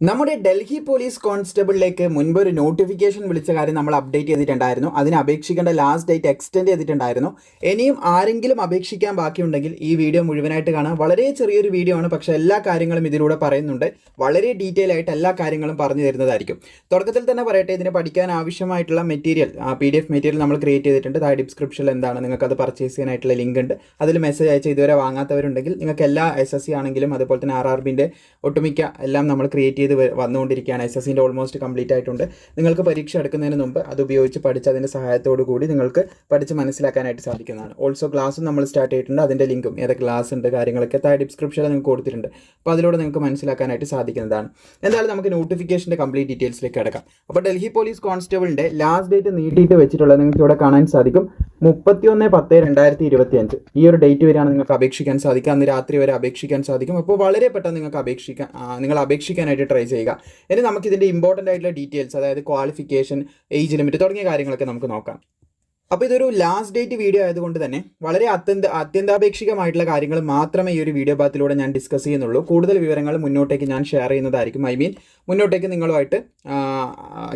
നമ്മുടെ ഡൽഹി പോലീസ് കോൺസ്റ്റബിളിലേക്ക് മുൻപ് ഒരു നോട്ടിഫിക്കേഷൻ വിളിച്ച കാര്യം നമ്മൾ അപ്ഡേറ്റ് ചെയ്തിട്ടുണ്ടായിരുന്നു. അതിന് അപേക്ഷിക്കേണ്ട ലാസ്റ്റ് ഡേറ്റ് എക്സ്റ്റെൻഡ് ചെയ്തിട്ടുണ്ടായിരുന്നു. ഇനിയും ആരെങ്കിലും അപേക്ഷിക്കാൻ ബാക്കിയുണ്ടെങ്കിൽ ഈ വീഡിയോ മുഴുവനായിട്ട് കാണാം. വളരെ ചെറിയൊരു വീഡിയോ ആണ് പക്ഷേ എല്ലാ കാര്യങ്ങളും ഇതിലൂടെ പറയുന്നുണ്ട്. വളരെ ഡീറ്റെയിൽ ആയിട്ട് എല്ലാ കാര്യങ്ങളും പറഞ്ഞു തരുന്നതായിരിക്കും. തുടക്കത്തിൽ തന്നെ പറയട്ടെ ഇതിന് പഠിക്കാൻ ആവശ്യമായിട്ടുള്ള material P D F material നമ്മൾ ക്രിയേറ്റ് ചെയ്തിട്ടുണ്ട്. താഴെ ഡിസ്ക്രിപ്ഷനിൽ എന്താണ് നിങ്ങൾക്ക് അത് പർച്ചേസ് ചെയ്യാനായിട്ടുള്ള ലിങ്ക് ഉണ്ട്. അതിൽ മെസ്സേജ് അയച്ച് ഇതുവരെ വാങ്ങാത്തവരുണ്ടെങ്കിൽ നിങ്ങൾക്ക് എല്ലാ എസ് എസ് സി ആണെങ്കിലും അതുപോലെ തന്നെ ആർ ആർ ബിന്റെ ഒട്ടുമിക്ക എല്ലാം നമ്മൾ ക്രിയേറ്റ് ചെയ്ത് വന്നുകൊണ്ടിരിക്കുകയാണ്. എസ് എസ് സിന്റെ ഓൾമോസ്റ്റ് കംപ്ലീറ്റ് ആയിട്ടുണ്ട്. നിങ്ങൾക്ക് പരീക്ഷ എടുക്കുന്നതിന് മുമ്പ് അത് ഉപയോഗിച്ച് പഠിച്ച് അതിന്റെ സഹായത്തോടു കൂടി നിങ്ങൾക്ക് പഠിച്ച് മനസ്സിലാക്കാനായിട്ട് സാധിക്കുന്നതാണ്. ഓൾസോ ക്ലാസ്സും നമ്മൾ സ്റ്റാർട്ട് ചെയ്തിട്ടുണ്ട്. അതിന്റെ ലിങ്കും ഏതൊക്കെ ക്ലാസ് ഉണ്ട് കാര്യങ്ങളൊക്കെ താഴെ ഡിസ്ക്രിപ്ഷനിൽ നിങ്ങൾക്ക് കൊടുത്തിട്ടുണ്ട്. അപ്പോൾ അതിലൂടെ നിങ്ങൾക്ക് മനസ്സിലാക്കാനായിട്ട് സാധിക്കുന്നതാണ്. എന്തായാലും നമുക്ക് നോട്ടിഫിക്കേഷന്റെ കംപ്ലീറ്റ് ഡീറ്റെയിൽസിലേക്ക് കിടക്കാം. അപ്പോൾ ഡൽഹി പോലീസ് കോൺസ്റ്റബിളിന്റെ ലാസ്റ്റ് ഡേറ്റ് നീട്ടിയിട്ട് വെച്ചിട്ടുള്ളത് നിങ്ങൾക്ക് ഇവിടെ കാണാൻ സാധിക്കും. മുപ്പത്തിയൊന്ന് പത്ത് രണ്ടായിരത്തി ഇരുപത്തി അഞ്ച് ഈ ഒരു ഡേറ്റ് വരെയാണ് നിങ്ങൾക്ക് അപേക്ഷിക്കാൻ സാധിക്കുക. അന്ന് രാത്രി വരെ അപേക്ഷിക്കാൻ സാധിക്കും. അപ്പോൾ വളരെ പെട്ടെന്ന് നിങ്ങൾക്ക് അപേക്ഷിക്കാൻ നിങ്ങൾ അപേക്ഷിക്കാനായിട്ട് ട്രൈ ചെയ്യുക. ഇനി നമുക്ക് ഇതിന്റെ ഇമ്പോർട്ടന്റ് ആയിട്ടുള്ള ഡീറ്റെയിൽസ് അതായത് ക്വാളിഫിക്കേഷൻ ഏജ് ലിമിറ്റ് തുടങ്ങിയ കാര്യങ്ങളൊക്കെ നമുക്ക് നോക്കാം. അപ്പോൾ ഇതൊരു ലാസ്റ്റ് ഡേറ്റ് വീഡിയോ ആയതുകൊണ്ട് തന്നെ വളരെ അത്യന്ത അത്യന്താപേക്ഷികമായിട്ടുള്ള കാര്യങ്ങൾ മാത്രമേ ഈ ഒരു വീഡിയോ ഭാഗത്തിലൂടെ ഞാൻ ഡിസ്കസ് ചെയ്യുന്നുള്ളൂ. കൂടുതൽ വിവരങ്ങൾ മുന്നോട്ടേക്ക് ഞാൻ ഷെയർ ചെയ്യുന്നതായിരിക്കും ഐ മീൻ മുന്നോട്ടേക്ക് നിങ്ങളുമായിട്ട്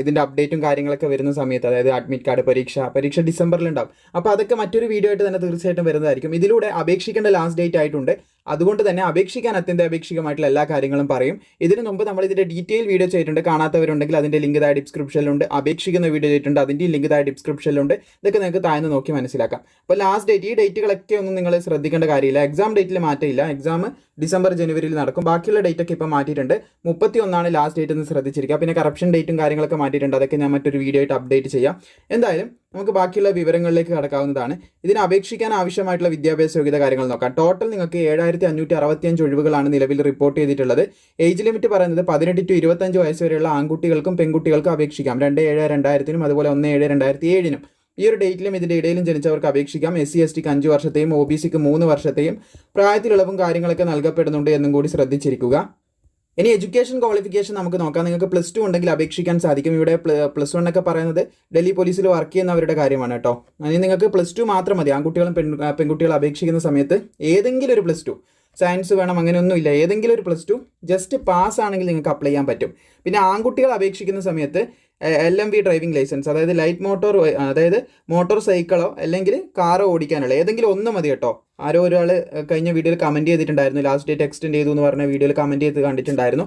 ഇതിന്റെ അപ്ഡേറ്റും കാര്യങ്ങളൊക്കെ വരുന്ന സമയത്ത് അതായത് അഡ്മിറ്റ് കാർഡ് പരീക്ഷ പരീക്ഷ ഡിസംബറിൽ ഉണ്ടാവും. അപ്പോൾ അതൊക്കെ മറ്റൊരു വീഡിയോ ആയിട്ട് തന്നെ തീർച്ചയായിട്ടും വരുന്നതായിരിക്കും. ഇതിലൂടെ അപേക്ഷിക്കേണ്ട ലാസ്റ്റ് ഡേറ്റ് ആയിട്ടുണ്ട്. അതുകൊണ്ട് തന്നെ അപേക്ഷിക്കാൻ അത്യന്താപേക്ഷികമായിട്ടുള്ള എല്ലാ കാര്യങ്ങളും പറയും. ഇതിനു മുമ്പ് നമ്മൾ ഇതിന്റെ ഡീറ്റെയിൽ വീഡിയോ ചെയ്തിട്ടുണ്ട്. കാണാത്തവരുണ്ടെങ്കിൽ അതിന്റെ ലിങ്ക് താഴെ ഡിസ്ക്രിപ്ഷനിലുണ്ട് അപേക്ഷിക്കുന്ന വീഡിയോ ചെയ്തിട്ടുണ്ട്. അതിന്റെ ലിങ്ക് താഴെ ഡിസ്ക്രിപ്ഷനിലുണ്ട് ഇതൊക്കെ നിങ്ങൾക്ക് താഴ്ന്ന് നോക്കി മനസ്സിലാക്കാം. അപ്പോൾ ലാസ്റ്റ് ഡേറ്റ് ഈ ഡേറ്റുകളൊക്കെ ഒന്നും നിങ്ങൾ ശ്രദ്ധിക്കേണ്ട കാര്യമില്ല. എക്സാം ഡേറ്റിൽ മാറ്റമില്ല. എക്സാം ഡിസംബർ ജനുവരിയിൽ നടക്കും. ബാക്കിയുള്ള ഡേറ്റ് ഒക്കെ ഇപ്പോൾ മാറ്റിയിട്ടുണ്ട്. മുപ്പത്തി ഒന്നാണ് ലാസ്റ്റ് ഡേറ്റ് എന്ന് ശ്രദ്ധിച്ചിരിക്കുക. പിന്നെ കറപ്ഷൻ ഡേറ്റും കാര്യങ്ങളൊക്കെ മാറ്റിയിട്ടുണ്ട്. അതൊക്കെ ഞാൻ മറ്റൊരു വീഡിയോ ആയിട്ട് അപ്ഡേറ്റ് ചെയ്യാം. എന്തായാലും നമുക്ക് ബാക്കിയുള്ള വിവരങ്ങളിലേക്ക് കടക്കാവുന്നതാണ്. ഇതിന് അപേക്ഷിക്കാൻ ആവശ്യമായിട്ടുള്ള വിദ്യാഭ്യാസ യോഗ്യത കാര്യങ്ങൾ നോക്കാം. ടോട്ടൽ നിങ്ങൾക്ക് ഏഴായിരത്തി അഞ്ഞൂറ്റി അറുപത്തിയഞ്ച് ഒഴിവുകളാണ് നിലവിൽ റിപ്പോർട്ട് ചെയ്തിട്ടുള്ളത്. ഏജ് ലിമിറ്റ് പറയുന്നത് പതിനെട്ട് ടു ഇരുപത്തഞ്ച് വയസ്സ് വരെയുള്ള ആൺകുട്ടികൾക്കും പെൺകുട്ടികൾക്കും അപേക്ഷിക്കാം. രണ്ട് ഏഴ് രണ്ടായിരത്തിനും അതുപോലെ ഒന്ന് ഏഴ് രണ്ടായിരത്തി ഏഴിനും ഈ ഒരു ഡേറ്റിലും ഇതിന്റെ ഇടയിലും ജനിച്ചവർക്ക് അപേക്ഷിക്കാം. എസ് സി എസ് ടിക്ക് അഞ്ച് വർഷത്തെയും ഒ ബി സിക്ക് മൂന്ന് വർഷത്തെയും പ്രായത്തിലിളവും കാര്യങ്ങളൊക്കെ നൽകപ്പെടുന്നുണ്ട് എന്നും കൂടി ശ്രദ്ധിച്ചിരിക്കുക. ഇനി എഡ്യൂക്കേഷൻ ക്വാളിഫിക്കേഷൻ നമുക്ക് നോക്കാം. നിങ്ങൾക്ക് പ്ലസ് ടു ഉണ്ടെങ്കിൽ അപേക്ഷിക്കാൻ സാധിക്കും. ഇവിടെ പ്ലസ് വൺ ഒക്കെ പറയുന്നത് ഡൽഹി പോലീസിൽ വർക്ക് ചെയ്യുന്നവരുടെ കാര്യമാണ് കേട്ടോ. ഇനി നിങ്ങൾക്ക് പ്ലസ് ടു മാത്രം മതി. ആൺകുട്ടികളും പെൺ പെൺകുട്ടികളും അപേക്ഷിക്കുന്ന സമയത്ത് ഏതെങ്കിലും ഒരു പ്ലസ് ടു സയൻസ് വേണം അങ്ങനെയൊന്നുമില്ല ഏതെങ്കിലും ഒരു പ്ലസ് ടു ജസ്റ്റ് പാസ് ആണെങ്കിൽ നിങ്ങൾക്ക് അപ്ലൈ ചെയ്യാൻ പറ്റും. പിന്നെ ആൺകുട്ടികൾ അപേക്ഷിക്കുന്ന സമയത്ത് L M V driving licence അതായത് ലൈറ്റ് മോട്ടോർ അതായത് മോട്ടോർ സൈക്കിളോ അല്ലെങ്കിൽ കാറോ ഓടിക്കാനുള്ള ഏതെങ്കിലും ഒന്ന് മതി കേട്ടോ. ആരോ ഒരാൾ കഴിഞ്ഞ വീഡിയോയിൽ കമന്റ് ചെയ്തിട്ടുണ്ടായിരുന്നു. ലാസ്റ്റ് ഡേറ്റ് എക്സ്റ്റെൻഡ് ചെയ്തു എന്ന് പറഞ്ഞ വീഡിയോയിൽ കമന്റ് ചെയ്ത് കണ്ടിട്ടുണ്ടായിരുന്നു.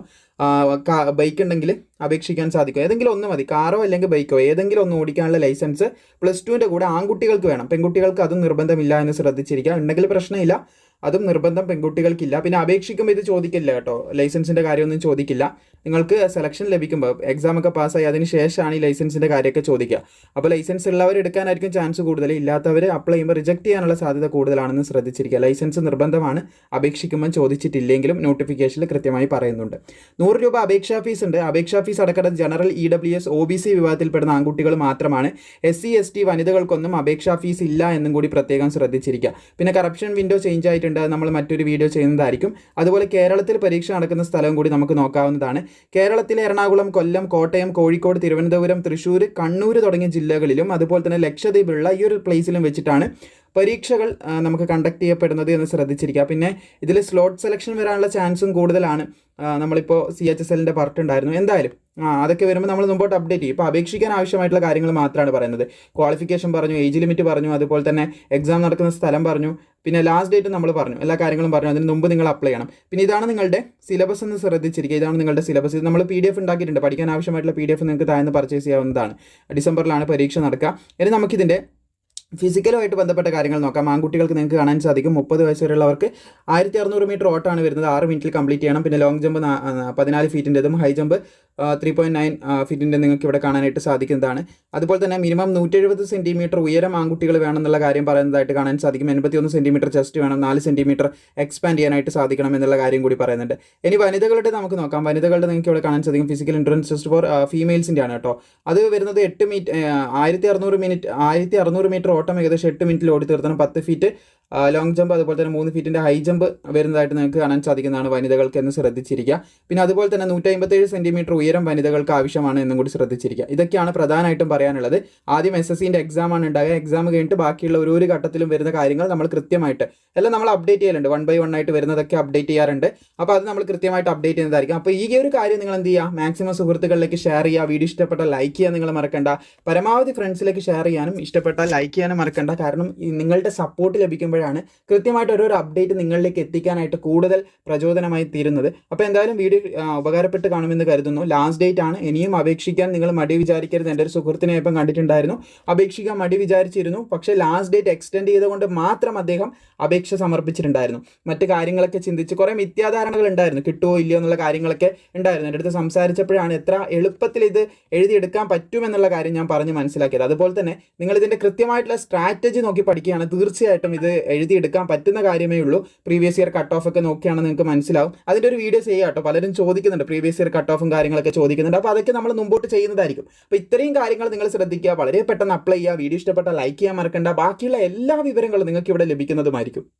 ബൈക്ക് ഉണ്ടെങ്കിൽ അപേക്ഷിക്കാൻ സാധിക്കും. ഏതെങ്കിലും ഒന്ന് മതി. കാറോ അല്ലെങ്കിൽ ബൈക്കോ ഏതെങ്കിലും ഒന്ന് ഓടിക്കാനുള്ള ലൈസൻസ് പ്ലസ് ടുവിന്റെ കൂടെ ആൺകുട്ടികൾക്ക് വേണം. പെൺകുട്ടികൾക്ക് അതും നിർബന്ധമില്ല എന്ന് ശ്രദ്ധിച്ചിരിക്കുക. ഉണ്ടെങ്കിൽ പ്രശ്നമില്ല. അതും നിർബന്ധം പെൺകുട്ടികൾക്കില്ല. പിന്നെ അപേക്ഷിക്കുമ്പോൾ ഇത് ചോദിക്കില്ല കേട്ടോ. ലൈസൻസിന്റെ കാര്യമൊന്നും ചോദിക്കില്ല. നിങ്ങൾക്ക് സെലക്ഷൻ ലഭിക്കുമ്പോൾ എക്സാമൊക്കെ പാസ്സായി അതിന് ശേഷമാണ് ഈ ലൈസൻസിന്റെ കാര്യമൊക്കെ ചോദിക്കുക. അപ്പോൾ ലൈസൻസ് ഉള്ളവർ എടുക്കാനായിരിക്കും ചാൻസ് കൂടുതൽ. ഇല്ലാത്തവർ അപ്ലൈ ചെയ്യുമ്പോൾ റിജക്ട് ചെയ്യാനുള്ള സാധ്യത കൂടുതലാണെന്ന് ശ്രദ്ധിച്ചിരിക്കുക. ലൈസൻസ് നിർബന്ധമാണ്. അപേക്ഷിക്കുമ്പോൾ ചോദിച്ചിട്ടില്ലെങ്കിലും നോട്ടിഫിക്കേഷനിൽ കൃത്യമായി പറയുന്നുണ്ട്. നൂറ് രൂപ അപേക്ഷാ ഫീസ് ഉണ്ട്. അപേക്ഷാ fees അടക്കേണ്ടത് general E W S O B C വിഭാഗത്തിൽപ്പെടുന്ന ആൺകുട്ടികൾ മാത്രമാണ്. എസ് സി എസ് ടി വനിതകൾക്കൊന്നും അപേക്ഷാ ഫീസ് ഇല്ല എന്നും കൂടി പ്രത്യേകം ശ്രദ്ധിച്ചിരിക്കുക. പിന്നെ കറപ്ഷൻ വിൻഡോ ചേഞ്ച് ആയിട്ടുണ്ട്. അത് നമ്മൾ മറ്റൊരു വീഡിയോ ചെയ്യുന്നതായിരിക്കും. അതുപോലെ കേരളത്തിൽ പരീക്ഷ നടക്കുന്ന സ്ഥലവും കൂടി നമുക്ക് നോക്കാവുന്നതാണ്. കേരളത്തിലെ എറണാകുളം കൊല്ലം കോട്ടയം കോഴിക്കോട് തിരുവനന്തപുരം തൃശ്ശൂർ കണ്ണൂർ തുടങ്ങിയ ജില്ലകളിലും അതുപോലെ തന്നെ ലക്ഷദ്വീപിലുള്ള ഈ ഒരു പ്ലേസിലും വെച്ചിട്ടാണ് പരീക്ഷകൾ നമുക്ക് കണ്ടക്ട് ചെയ്യപ്പെടുന്നത് എന്ന് ശ്രദ്ധിച്ചിരിക്കുക. പിന്നെ ഇതിൽ സ്ലോട്ട് സെലക്ഷൻ വരാനുള്ള ചാൻസും കൂടുതലാണ്. നമ്മളിപ്പോൾ സി എച്ച് എസ് എല്ലിന്റെ പാർട്ട് ഉണ്ടായിരുന്നു. എന്തായാലും ആ അതൊക്കെ വരുമ്പോൾ നമ്മൾ മുമ്പോട്ട് അപ്ഡേറ്റ് ചെയ്യും. ഇപ്പോൾ അപേക്ഷിക്കാൻ ആവശ്യമായിട്ടുള്ള കാര്യങ്ങൾ മാത്രമാണ് പറയുന്നത്. ക്വാളിഫിക്കേഷൻ പറഞ്ഞു ഏജ് ലിമിറ്റ് പറഞ്ഞു അതുപോലെ തന്നെ എക്സാം നടക്കുന്ന സ്ഥലം പറഞ്ഞു പിന്നെ ലാസ്റ്റ് ഡേറ്റ് നമ്മൾ പറഞ്ഞു. എല്ലാ കാര്യങ്ങളും പറഞ്ഞു. അതിന് മുമ്പ് നിങ്ങൾ അപ്ലൈ ചെയ്യണം. പിന്നെ ഇതാണ് നിങ്ങളുടെ സിലബസ് എന്ന് ശ്രദ്ധിച്ചിരിക്കുക. ഇതാണ് നിങ്ങളുടെ സിലബസ് ഇത് നമ്മൾ പി ഡി എഫ് ഉണ്ടാക്കിയിട്ടുണ്ട്. പഠിക്കാൻ ആവശ്യമായിട്ടുള്ള പി ഡി എഫ് നിങ്ങൾക്ക് താഴ്ന്ന് പർച്ചേസ് ചെയ്യാവുന്നതാണ്. ഡിസംബറിലാണ് പരീക്ഷ നടക്കുക. ഇനി നമുക്കിതിന്റെ ഫിസിക്കലുമായിട്ട് ബന്ധപ്പെട്ട കാര്യങ്ങൾ നോക്കാം. ആൺകുട്ടികൾക്ക് നിങ്ങൾക്ക് കാണാൻ സാധിക്കും. മുപ്പത് വയസ്സ് വരെയുള്ളവർക്ക് ആയിരത്തി അറുന്നൂറ് മീറ്റർ ഓട്ടാണ് വരുന്നത്. ആറ് മിനിറ്റിൽ കംപ്ലീറ്റ് ചെയ്യണം. പിന്നെ ലോങ് ജമ്പ് പതിനാല് ഫീറ്റിന്റെതും high jump three point nine ഫീറ്റിന്റെ നിങ്ങൾക്ക് ഇവിടെ കാണാനായിട്ട് സാധിക്കുന്നതാണ്. അതുപോലെ തന്നെ മിനിമം നൂറ്റെഴുപത് സെന്റിമീറ്റർ ഉയരം ആൺകുട്ടികൾ വേണമെന്നുള്ള കാര്യം പറയുന്നതായിട്ട് കാണാൻ സാധിക്കും. എൺപത്തിയൊന്ന് സെന്റിമീറ്റർ ചെസ്റ്റ് വേണം നാല് സെന്റിമീറ്റർ എക്സ്പാൻഡ് ചെയ്യാനായിട്ട് സാധിക്കണം എന്നുള്ള കാര്യം കൂടി പറയുന്നുണ്ട്. ഇനി വനിതകളുടെ നമുക്ക് നോക്കാം. വനിതകളുടെ നിങ്ങൾക്ക് ഇവിടെ കാണാൻ സാധിക്കും. ഫിസിക്കൽ ഇൻട്രൻസ് ടെസ്റ്റ് ഫോർ ഫീമെയിൽസിന്റെ ആണ് കേട്ടോ. അത് വരുന്നത് എട്ട് മീറ്റ് ആയിരത്തി അറുന്നൂറ് മിനിറ്റ് ആയിരത്തി അറുന്നൂറ് മീറ്റർ ഓട്ടം ഏകദേശം എട്ട് മിനിറ്റിൽ ഓടി തീർത്തണം. പത്ത് ഫീറ്റ് ലോങ് ജമ്പ് അതുപോലെ തന്നെ മൂന്ന് ഫീറ്റിന്റെ ഹൈ ജമ്പ് വരുന്നതായിട്ട് നിങ്ങൾക്ക് കാണാൻ സാധിക്കുന്നതാണ് വനിതകൾക്ക് എന്ന് ശ്രദ്ധിച്ചിരിക്കുക. പിന്നെ അതുപോലെ തന്നെ നൂറ്റി അമ്പത്തേഴ് സെന്റിമീറ്റർ ഉയരം വനിതകൾക്ക് ആവശ്യമാണ് എന്നും കൂടി ശ്രദ്ധിച്ചിരിക്കുക. ഇതൊക്കെയാണ് പ്രധാനമായിട്ടും പറയാനുള്ളത്. ആദ്യം എസ് എസ് സിന്റെ എക്സാം ആണ് ഉണ്ടാകുക എക്സാം കഴിഞ്ഞിട്ട് ബാക്കിയുള്ള ഒരു ഘട്ടത്തിലും വരുന്ന കാര്യങ്ങൾ നമ്മൾ കൃത്യമായിട്ട് എല്ലാം നമ്മൾ അപ്ഡേറ്റ് ചെയ്യലുണ്ട്. വൺ ബൈ വൺ ആയിട്ട് വരുന്നതൊക്കെ അപ്ഡേറ്റ് ചെയ്യാറുണ്ട്. അപ്പോൾ അത് നമ്മൾ കൃത്യമായിട്ട് അപ്ഡേറ്റ് ചെയ്യുന്നതായിരിക്കും. അപ്പോൾ ഈ ഒരു കാര്യം നിങ്ങൾ എന്ത് ചെയ്യുക? മാക്സിമം സുഹൃത്തുക്കളിലേക്ക് ഷെയർ ചെയ്യുക. വീഡിയോ ഇഷ്ടപ്പെട്ട ലൈക്ക് ചെയ്യാൻ നിങ്ങൾ മറക്കണ്ട. പരമാവധി ഫ്രണ്ട്സിലേക്ക് ഷെയർ ചെയ്യാനും ഇഷ്ടപ്പെട്ടാൽ ലൈക്ക് ചെയ്യാനും മറക്കണ്ട. കാരണം നിങ്ങളുടെ സപ്പോർട്ട് ലഭിക്കുമ്പോഴാണ് കൃത്യമായിട്ട് ഓരോരോ അപ്ഡേറ്റ് നിങ്ങളിലേക്ക് എത്തിക്കാനായിട്ട് കൂടുതൽ പ്രചോദനമായി തീരുന്നത്. അപ്പോൾ എന്തായാലും വീഡിയോ ഉപകാരപ്പെട്ട് കാണുമെന്ന് കരുതുന്നു. ലാസ്റ്റ് ഡേറ്റ് ആണ്. ഇനിയും അപേക്ഷിക്കാൻ നിങ്ങൾ മടി വിചാരിക്കരുത്. എന്റെ ഒരു സുഹൃത്തിനെ ഇപ്പം കണ്ടിട്ടുണ്ടായിരുന്നു. അപേക്ഷിക്കാൻ മടി വിചാരിച്ചിരുന്നു. പക്ഷേ ലാസ്റ്റ് ഡേറ്റ് എക്സ്റ്റെൻഡ് ചെയ്തുകൊണ്ട് മാത്രം അദ്ദേഹം അപേക്ഷ സമർപ്പിച്ചിട്ടുണ്ടായിരുന്നു. മറ്റ് കാര്യങ്ങളൊക്കെ ചിന്തിച്ച് കുറേ മിഥ്യാധാരണകൾ ഉണ്ടായിരുന്നു. കിട്ടുമോ ഇല്ലയോ എന്നുള്ള കാര്യങ്ങളൊക്കെ ഉണ്ടായിരുന്നു. എന്റെ അടുത്ത് സംസാരിച്ചപ്പോഴാണ് എത്ര എളുപ്പത്തിൽ ഇത് എഴുതിയെടുക്കാൻ പറ്റുമെന്നുള്ള കാര്യം ഞാൻ പറഞ്ഞ് മനസ്സിലാക്കിയത്. അതുപോലെ തന്നെ നിങ്ങൾ ഇതിന്റെ കൃത്യമായിട്ടുള്ള സ്ട്രാറ്റജി നോക്കി പഠിക്കുകയാണ്. തീർച്ചയായിട്ടും ഇത് എഴുതിയെടുക്കാൻ പറ്റുന്ന കാര്യമേ ഉള്ളൂ. പ്രീവിയസ് ഇയർ കട്ട് ഓഫ് ഒക്കെ നോക്കിയാണെന്ന് നിങ്ങൾക്ക് മനസ്സിലാവും. അതിന്റെ ഒരു വീഡിയോ ചെയ്യാം കേട്ടോ. പലരും ചോദിക്കുന്നുണ്ട്. പ്രീവിയസ് ഇയർ കട്ട് ഓഫും കാര്യങ്ങളൊക്കെ ചോദിക്കുന്നുണ്ട്. അപ്പോൾ അതൊക്കെ നമ്മൾ മുമ്പോട്ട് ചെയ്യുന്നതായിരിക്കും. അപ്പോൾ ഇത്രയും കാര്യങ്ങൾ നിങ്ങൾ ശ്രദ്ധിക്കുക. വളരെ പെട്ടെന്ന് അപ്ലൈ ചെയ്യുക. വീഡിയോ ഇഷ്ടപ്പെട്ട ലൈക്ക് ചെയ്യാൻ മറക്കണ്ട. ബാക്കിയുള്ള എല്ലാ വിവരങ്ങളും നിങ്ങൾക്ക് ഇവിടെ ലഭിക്കുന്നതുമായിരിക്കും.